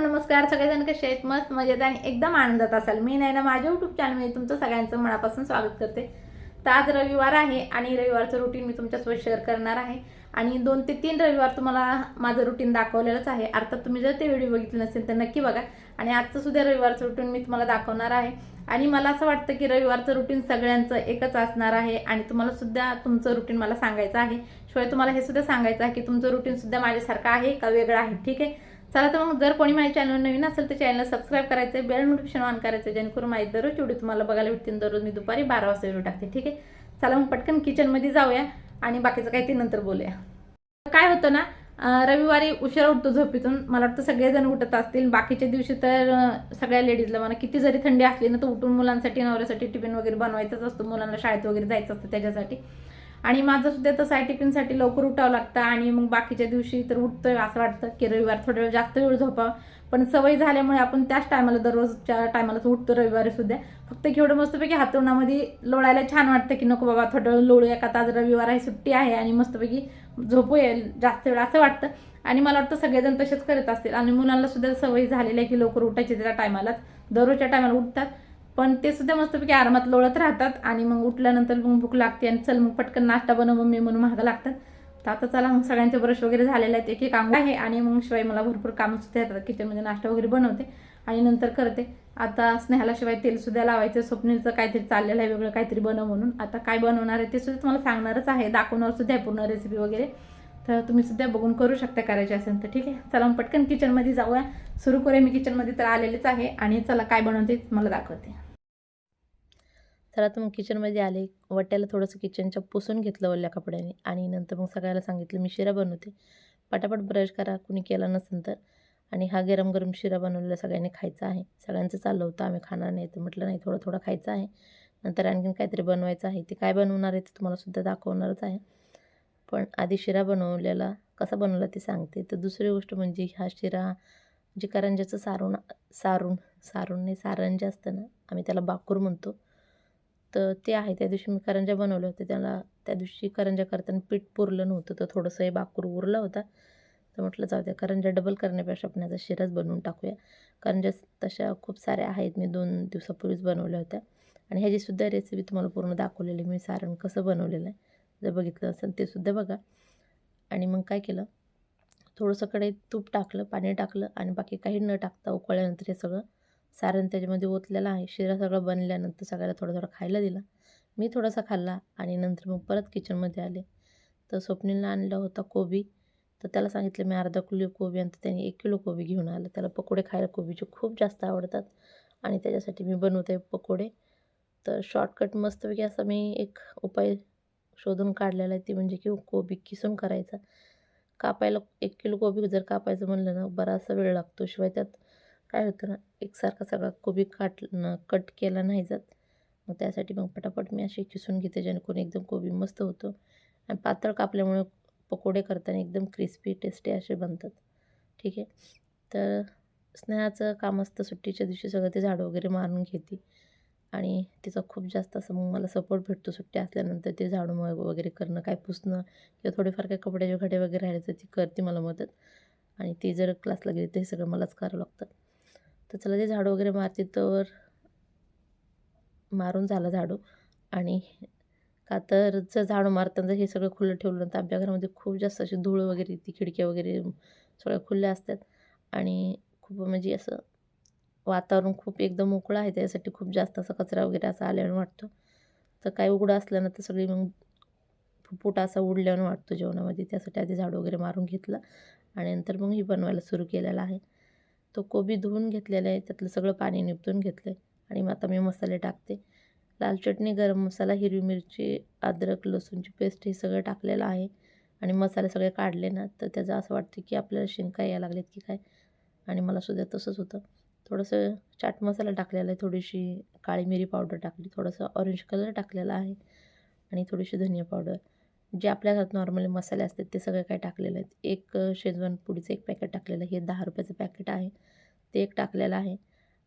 नमस्कार. सगळेजण कसे आहेत? मस्त मजेत आणि एकदम आनंदात असाल. मी नाही ना माझ्या युट्यूब चॅनलमध्ये तुमचं सगळ्यांचं मनापासून स्वागत करते. तर आज रविवार आहे आणि रविवारचं रुटीन मी तुमच्यासोबत शेअर करणार आहे. आणि दोन ते तीन रविवार तुम्हाला माझं रुटीन दाखवलेलंच आहे. अर्थात तुम्ही जर ते व्हिडिओ बघितले नसेल तर नक्की बघा. आणि आजचं सुद्धा रविवारचं रुटीन मी तुम्हाला दाखवणार आहे. आणि मला असं वाटतं की रविवारचं रुटीन सगळ्यांचं एकच असणार आहे. आणि तुम्हाला सुद्धा तुमचं रुटीन मला सांगायचं आहे. शिवाय तुम्हाला हे सुद्धा सांगायचं आहे की तुमचं रुटीन सुद्धा माझ्यासारखं आहे का वेगळं आहे? ठीक आहे? चला तर मग जर कोणी माझ्या चॅनल नवीन असेल तर चॅनलला सबस्क्राईब करायचं आहे बेल नोटिफिकेशन ऑन करायचं जेणेकरून माझी दररोज व्हिडिओ तुम्हाला बघायला भेटतील. दररोज मी दुपारी बारा वाजता व्हिडिओ टाकते ठीक आहे? चला मग पटकन किचनमध्ये जाऊया आणि बाकीचं काही ते नंतर बोलूया. काय होतं ना रविवारी उशिरा उठतो झोपेतून. मला वाटतं सगळेजण उठत असतील. बाकीच्या दिवशी तर सगळ्या लेडीजला मला किती जरी थंडी असली ना तर उठून मुलांसाठी नवऱ्यासाठी टिफिन वगैरे बनवायचाच असतो. मुलांना शाळेत वगैरे जायचं असतं त्याच्यासाठी. आणि माझं सुद्धा तसं आहे टिफिनसाठी लवकर उठावं लागतं आणि मग बाकीच्या दिवशी तर उठतोय असं वाटतं की रविवार थोडा वेळ जास्त वेळ झोपावं. पण सवय झाल्यामुळे आपण त्याच टायमाला दररोजच्या टायमालाच उठतो रविवारी सुद्धा. फक्त केवढं मस्तपैकी हातरुणामध्ये लोळायला छान वाटतं की नको बाबा थोडं वेळ लोळूया का? आज रविवार आहे सुट्टी आहे आणि मस्तपैकी झोपू जास्त वेळ असं वाटतं. आणि मला वाटतं सगळेजण तसेच करत असतील. आणि मुलांना सुद्धा सवय झालेली आहे की लवकर उठायची त्या टायमालाच. दररोजच्या टायमाला उठतात. पण ते सुद्धा मस्तपैकी आरामात लोळत राहतात आणि मग उठल्यानंतर मग भूक लागते आणि चल मग पटकन नाश्ता बनव मम्मी म्हणून महाग लागतात. तर आता चला मग सगळ्यांचे ब्रश वगैरे झालेले आहेत एक एक अंग आहे आणि मग शिवाय मला भरपूर कामं सुद्धा येतात. किचनमध्ये नाश्ता वगैरे बनवते आणि नंतर करते. आता स्नेहाला शिवाय तेल सुद्धा लावायचं स्वप्नीलचं काहीतरी चाललेलं आहे वेगळं काहीतरी बनव म्हणून. आता काय बनवणार आहे ते सुद्धा तुम्हाला सांगणारच आहे. दाखवणार सुद्धा आहे पूर्ण रेसिपी वगैरे. तर तुम्ही सुद्धा बघून करू शकता करायचे असेल तर. ठीक आहे? चला मग पटकन किचनमध्ये जाऊया. सुरू करूया मी किचनमध्ये तर आलेलेच आहे आणि चला काय बनवते मला दाखवते. तर आता मग किचनमध्ये आले. वट्याला थोडंसं किचनच्या पुसून घेतलं ओल्या कपड्याने. आणि नंतर मग सगळ्याला सांगितलं मी शिरा बनवते. पटापट ब्रश करा. कुणी केला नसेल तर. आणि हा गरम गरम शिरा बनवलेला सगळ्यांनी खायचा आहे. सगळ्यांचं चाललं होतं. आम्ही खाणार नाही तर म्हटलं नाही थोडं थोडं खायचं आहे. नंतर आणखीन काहीतरी बनवायचं आहे. ते काय बनवणार आहे ते तुम्हाला सुद्धा दाखवणारच आहे. पण आधी शिरा बनवलेला कसा बनवला ते सांगते. तर दुसरी गोष्ट म्हणजे हा शिरा जे करंजाचं सारून सारून सारून नाही सारण असतं ना आम्ही त्याला बाकूर म्हणतो. तर ते आहे त्या दिवशी मी करंजा बनवल्या होत्या. त्याला त्या दिवशी करंजा करताना पीठ पुरलं नव्हतं तर थोडंसं हे बाकूर उरला होता. तर म्हटलं जाऊ द्या करंजा डबल करण्यापेक्षा आपण याचा शिराच बनवून टाकूया. करंजा तशा खूप साऱ्या आहेत मी दोन दिवसापूर्वीच बनवल्या होत्या. आणि ह्याचीसुद्धा रेसिपी तुम्हाला पूर्ण दाखवलेली मी सारण कसं बनवलेलं आहे. जर बघितलं असेल ते सुद्धा बघा. आणि मग काय केलं? थोडंसं कडे तूप टाकलं पाणी टाकलं आणि बाकी काही न टाकता उकळल्यानंतर हे सगळं सारण त्याच्यामध्ये ओतलेलं आहे. शिरा सगळं बनल्यानंतर सगळ्याला थोडं थोडं खायला दिला. मी थोडासा खाल्ला आणि नंतर मग परत किचनमध्ये आले. तर स्वप्नीला आणला होता कोबी. तर त्याला सांगितलं मी अर्धा किलो कोबी आणि त्याने एक किलो कोबी घेऊन आलं. त्याला पकोडे खायला कोबीचे खूप जास्त आवडतात आणि त्याच्यासाठी मी बनवते पकोडे. तर शॉर्टकट मस्तपैकी असा मी एक उपाय शोधून काढलेला आहे. ती म्हणजे की कोबी किसून करायचा. कापायला एक किलो कोबी जर कापायचं म्हणलं ना बराचसा वेळ लागतो. शिवाय त्यात काय होतं ना एकसारखा सगळा कोबी काट न कट केला नाही जात. मग त्यासाठी मग पटापट मी अशी खिसून घेते जेणेकरून एकदम कोबी मस्त होतो. आणि पातळ कापल्यामुळे पकोडे करताना एकदम क्रिस्पी टेस्टी असे बनतात. ठीक आहे? तर स्नेहाचं काम असतं सुट्टीच्या दिवशी सगळं ते झाडं वगैरे मारून घेते. आणि तिचा खूप जास्त असं मग मला सपोर्ट भेटतो सुट्टी असल्यानंतर ते झाडू मग वगैरे करणं काय पुसणं किंवा थोडेफार काय कपड्याचे घडे वगैरे राहिले तर ती करते मला मदत. आणि ती जर क्लासला गेली तर हे सगळं मलाच करावं लागतं. तर चला ते झाडू वगैरे मारते तर मारून झालं झाडू. आणि का तर जर झाडू मारताना जर हे सगळं खुलं ठेवलं तर आमच्या घरामध्ये खूप जास्त अशी धूळ वगैरे ती खिडक्या वगैरे सगळ्या खुल्या असतात. आणि खूप म्हणजे असं वातावरण खूप एकदम मोकळं आहे त्यासाठी खूप जास्त असा कचरा वगैरे असा आल्यानं वाटतो. तर काही उघडं असलं ना तर सगळी मग फुफुटा असा उडल्यानं वाटतो जेवणामध्ये. त्यासाठी आधी झाडू वगैरे मारून घेतलं आणि नंतर मग ही बनवायला सुरू केलेला आहे. तो कोबी धुवून घेतलेला आहे त्यातलं सगळं पाणी निपटून घेतलं आहे आणि मग आता मी मसाले टाकते. लाल चटणी गरम मसाला हिरवी मिरची अद्रक लसूणची पेस्ट हे सगळं टाकलेलं आहे आणि मसाले सगळे काढले ना तर त्याचं असं वाटतं की आपल्याला शिंका यायला लागलेत की काय? आणि मला सुद्धा तसंच होतं. थोडंसं चाट मसाला टाकलेला आहे थोडीशी काळी मिरी पावडर टाकली थोडंसं ऑरेंज कलर टाकलेला आहे आणि थोडीशी धनिया पावडर. जे आपल्या घरात नॉर्मली मसाले असतात ते सगळे काय टाकलेले आहेत. एक शेजवान पुडीचं एक पॅकेट टाकलेलं आहे. हे दहा रुपयाचं पॅकेट आहे. ते एक टाकलेलं आहे.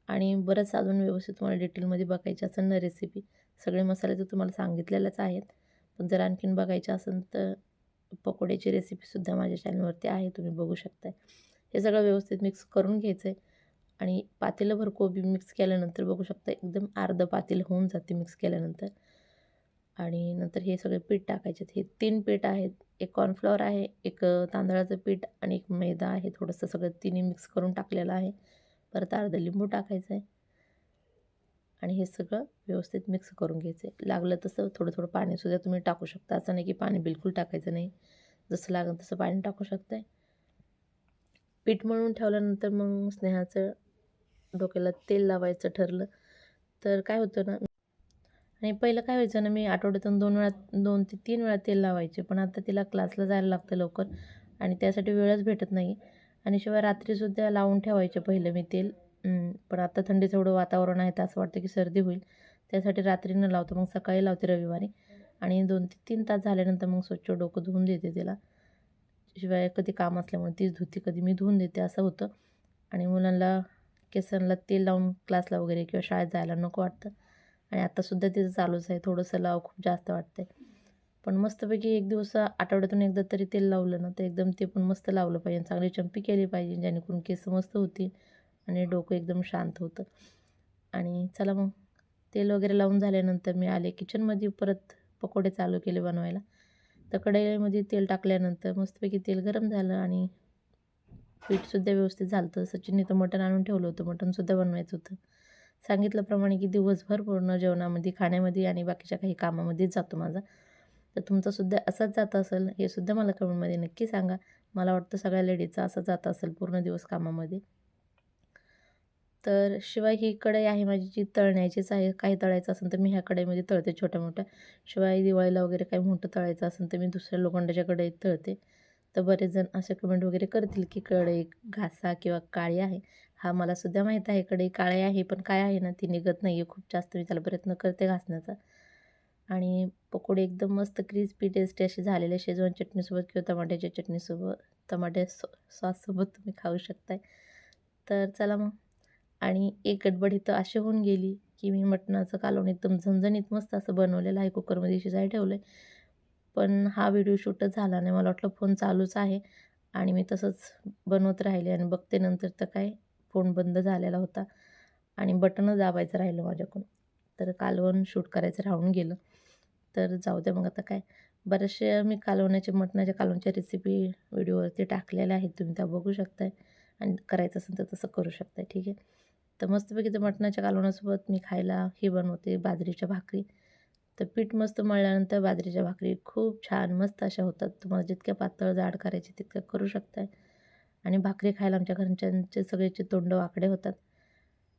आणि बरंच अजून व्यवस्थित तुम्हाला डिटेलमध्ये बघायची असेल ना रेसिपी सगळे मसाले तर तुम्हाला सांगितलेलेच आहेत. पण जर आणखीन बघायचे असेल तर पकोड्याची रेसिपीसुद्धा माझ्या चॅनलवरती आहे तुम्ही बघू शकताय. हे सगळं व्यवस्थित मिक्स करून घ्यायचं आहे आणि पातेलंभर कोबी मिक्स केल्यानंतर बघू शकता एकदम अर्धं पातेलं होऊन जाते मिक्स केल्यानंतर. आणि नंतर हे सगळे पीठ टाकायचे हे तीन पीठ आहेत. एक कॉर्नफ्लॉवर आहे एक तांदळाचं पीठ आणि एक मैदा आहे. थोडंसं सगळं तिन्ही मिक्स करून टाकलेलं आहे. परत अर्धं लिंबू टाकायचं आहे. आणि हे सगळं व्यवस्थित मिक्स करून घ्यायचं आहे लागलं तसं थोडं थोडं पाणीसुद्धा तुम्ही टाकू शकता. असं नाही की पाणी बिलकुल टाकायचं नाही. जसं लागेल तसं पाणी टाकू शकताय. पीठ मळून ठेवल्यानंतर मग स्नेहाचं डोक्याला तेल लावायचं ठरलं तर काय होतं ना आणि पहिलं काय व्हायचं ना मी आठवड्यातून दोन वेळा दोन ते तीन वेळा तेल लावायचे पण आता तिला क्लासला जायला लागतं लवकर आणि त्यासाठी वेळच भेटत नाही. आणि शिवाय रात्रीसुद्धा लावून ठेवायचे पहिलं मी तेल. पण आता थंडीचं एवढं वातावरण आहे तर असं वाटतं की सर्दी होईल. त्यासाठी रात्रीनं लावतो मग सकाळी लावते रविवारी. आणि दोन ते तीन तास झाल्यानंतर मग स्वच्छ डोकं धुवून देते तिला. शिवाय कधी काम असल्यामुळे तीच धुती कधी मी धुवून देते असं होतं. आणि मुलांना केसांना तेल लावून क्लासला वगैरे किंवा शाळेत जायला नको वाटतं. आणि आत्तासुद्धा तिचं चालूच आहे. थोडंसं लाव खूप जास्त वाटतंय. पण मस्तपैकी एक दिवस आठवड्यातून एकदा तरी तेल लावलं ना तर एकदम ते पण मस्त लावलं पाहिजे. चांगली चंपी केली पाहिजे जेणेकरून केस मस्त होती आणि डोकं एकदम शांत होतं. आणि चला मग तेल वगैरे लावून झाल्यानंतर मी आले किचनमध्ये. परत पकोडे चालू केले बनवायला. तर कढईमध्ये तेल टाकल्यानंतर मस्तपैकी तेल गरम झालं आणि पीठसुद्धा व्यवस्थित झालं होतं. सचिनने तर मटण आणून ठेवलं होतं. मटणसुद्धा बनवायचं होतं. सांगितल्याप्रमाणे की दिवसभर पूर्ण जेवणामध्ये खाण्यामध्ये आणि बाकीच्या काही कामामध्येच जातो माझा. तर तुमचासुद्धा असाच जात असेल हे सुद्धा मला कमेंटमध्ये नक्की सांगा. मला वाटतं सगळ्या लेडीजचा असं जात असेल पूर्ण दिवस कामामध्ये. तर शिवाय ही कढई आहे माझी जी तळण्याचीच आहे काही तळायचं असेल तर मी ह्या कढईमध्ये तळते छोट्या मोठ्या शिवाय दिवाळीला वगैरे काही मोठं तळायचं असेल तर मी दुसऱ्या लोखंडाच्या कढईत तळते. तर बरेच जण असे कमेंट वगैरे करतील की कढई घासा किंवा काळी आहे. हा मला सुद्धा माहीत आहे कढई काळी आहे पण काय आहे ना ती निघत नाही आहे खूप जास्त मी त्याला प्रयत्न करते घासण्याचा. आणि पकोडे एकदम मस्त क्रिस्पी टेस्टी असे झालेले शेजवान चटणीसोबत किंवा टमाट्याच्या चटणीसोबत टमाट्या सॉ सॉससोबत तुम्ही खाऊ शकताय. तर चला मग. आणि एक गडबडी तर अशी होऊन गेली की मी मटणाचं कालवण एकदम झणझणीत मस्त असं बनवलेलं आहे. कुकरमध्ये शिजाय ठेवलं आहे पण हा व्हिडिओ शूटच झाला नाही. मला वाटलं फोन चालूच आहे आणि मी तसंच बनवत राहिले आणि बघते नंतर तर काय फोन बंद झालेला होता आणि बटनच दाबायचं राहिलं माझ्याकडून. तर कालवण शूट करायचं राहून गेलं. तर जाऊ द्या मग आता काय. बरेचसे मी कालवण्याचे मटणाच्या कालवणच्या रेसिपी व्हिडिओवरती टाकलेल्या आहेत. तुम्ही त्या बघू शकताय आणि करायचं असेल तर तसं करू शकताय. ठीक आहे. तर मस्तपैकी ते मटणाच्या कालवणासोबत मी खायला ही बनवते बाजरीच्या भाकरी. तर पीठ मस्त मळल्यानंतर बाजरीच्या भाकरी खूप छान मस्त अशा होतात. तुम्हाला जितक्या पातळ जाड करायचे तितक्या करू शकताय. आणि भाकरी खायला आमच्या घरच्यांचे सगळ्याचे तोंड वाकडे होतात.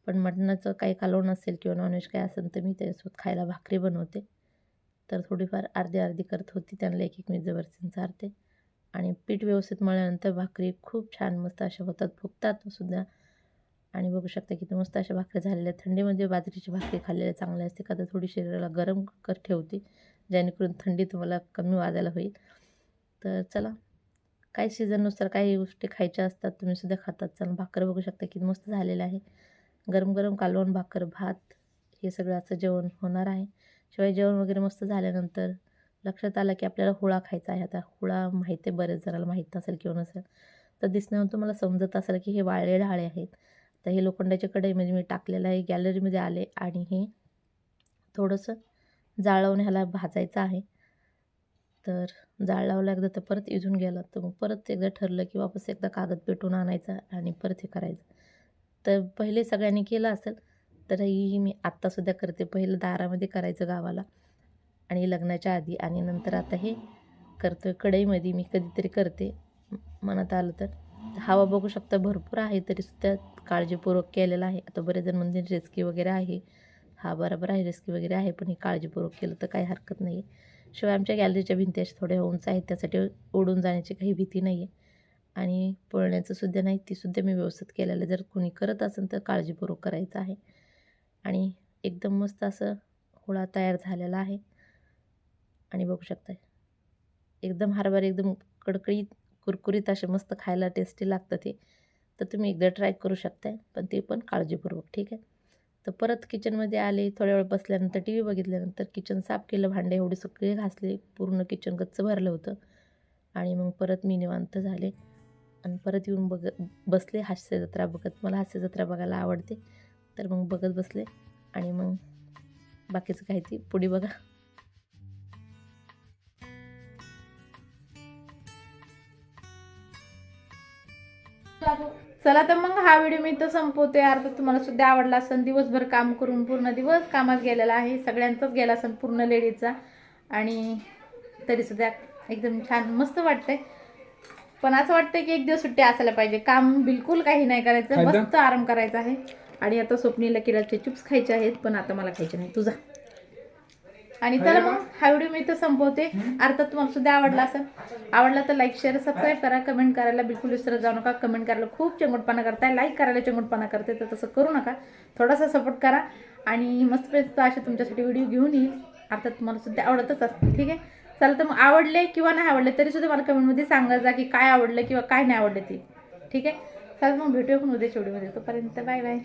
पण मटणाचं काही कालवण असेल किंवा नॉनव्हेज काय असेल तर मी त्याच्यासोबत खायला भाकरी बनवते. तर थोडीफार अर्धी अर्धी करत होती त्यांना एक एक मी जबरदस्तीने चारते. आणि पीठ व्यवस्थित मळल्यानंतर भाकरी खूप छान मस्त अशा होतात. फुगतात सुद्धा. आणि बघू शकता किती मस्त अशा भाकऱ्या झालेल्या आहेत. थंडीमध्ये बाजरीची भाकरी खाल्लेल्या चांगल्या असते. का तर थोडी शरीराला गरम कर ठेवते जेणेकरून थंडी तुम्हाला कमी वाजायला होईल. तर चला काही सीझननुसार काही गोष्टी खायच्या असतात तुम्ही सुद्धा खातात. चला भाकर बघू शकता किती मस्त झालेलं आहे. गरम गरम कालवण भाकर भात हे सगळं असं जेवण होणार आहे. शिवाय जेवण वगैरे मस्त झाल्यानंतर लक्षात आलं की आपल्याला हुळा खायचा आहे. आता हुळा माहिती आहे बरेच जणाला माहीत नसेल किंवा नसेल तर दिसण्यावर तुम्हाला समजत असेल की हे वाळले ढाळे आहेत. तर हे लोखंडाच्या कढईमध्ये म्हणजे मी टाकलेलं आहे गॅलरीमध्ये आले आणि हे थोडंसं जाळवून ह्याला भाजायचं आहे. तर जाळ लावलं एकदा तर परत इजून गेलं तर मग परत एकदा ठरलं की वापस एकदा कागद पेटून आणायचा आणि परत हे करायचं. तर पहिले सगळ्यांनी केलं असेल तर ही मी आत्तासुद्धा करते. पहिलं दारामध्ये करायचं गावाला आणि लग्नाच्या आधी आणि नंतर आता हे करतो आहे कढईमध्ये मी कधीतरी करते मनात आलं तर. हवा बघू शकता भरपूर आहे तरीसुद्धा काळजीपूर्वक केलेला आहे. आता बरेच जण म्हणजे रेस्की वगैरे आहे. हा बरोबर आहे रेस्की वगैरे आहे पण हे काळजीपूर्वक केलं तर काही हरकत नाही. आहे शिवाय आमच्या गॅलरीच्या भिंती अशा थोड्या उंच आहेत त्यासाठी उडून जाण्याची काही भीती नाही आहे आणि पळण्याचं सुद्धा नाही तीसुद्धा मी व्यवस्थित केलेलं जर कोणी करत असेल तर काळजीपूर्वक करायचं आहे. आणि एकदम मस्त असं होळा तयार झालेला आहे. आणि बघू शकता एकदम हरभर एकदम कडकडीत कुरकुरीत असे मस्त खायला टेस्टी लागतं ते तर तुम्ही एकदा ट्राय करू शकताय पण ते पण काळजीपूर्वक ठीक आहे? तर परत किचनमध्ये आले थोड्या वेळ बसल्यानंतर टी व्ही बघितल्यानंतर किचन साफ केलं भांडे एवढे सगळे घासले पूर्ण किचन गच्च भरलं होतं. आणि मग परत मी निवांत झाले. आणि परत येऊन बघ बसले हास्य जत्रा बघत. मला हास्य जत्रा बघायला आवडते. तर मग बघत बसले. आणि मग बाकीचं काही ती पुढे बघा. चला. तर मग हा व्हिडिओ मी इथं संपवते. अर्थात तुम्हाला सुद्धा आवडला असेल. दिवसभर काम करून पूर्ण दिवस कामात गेलेला आहे. सगळ्यांचाच गेला असेल पूर्ण लेडीजचा. आणि तरी सुद्धा एकदम छान मस्त वाटतंय. पण असं वाटतंय की एक दिवस सुट्टी असायला पाहिजे. काम बिलकुल काही नाही करायचं? मस्त आराम करायचा आहे. आणि आता स्वप्नीला किराचे चिप्स खायचे आहेत पण आता मला खायचे नाही. तुझा आणि चला मग हा व्हिडिओ मी इथं संपवते. अर्थात तुम्हाला सुद्धा आवडला असेल आवडला तर लाईक शेअर सबस्क्राईब करा कमेंट करायला बिलकुल विसरत जाऊ नका. कमेंट करायला खूप चंगुटपणा करताय. लाईक करायला चंगुटपणा करते तर तसं करू नका. थोडासा सपोर्ट करा. आणि मस्त मस्त असे तुमच्यासाठी व्हिडिओ घेऊन येईल. अर्थात तुम्हाला सुद्धा आवडतच असतील ठीक आहे? चला तर मग आवडले किंवा नाही आवडले तरी सुद्धा मला कमेंटमध्ये सांगा जा की काय आवडलं किंवा काय नाही आवडलं ते ठीक आहे? चला मग भेटूया पण उद्याच्या व्हिडिओमध्ये तोपर्यंत बाय बाय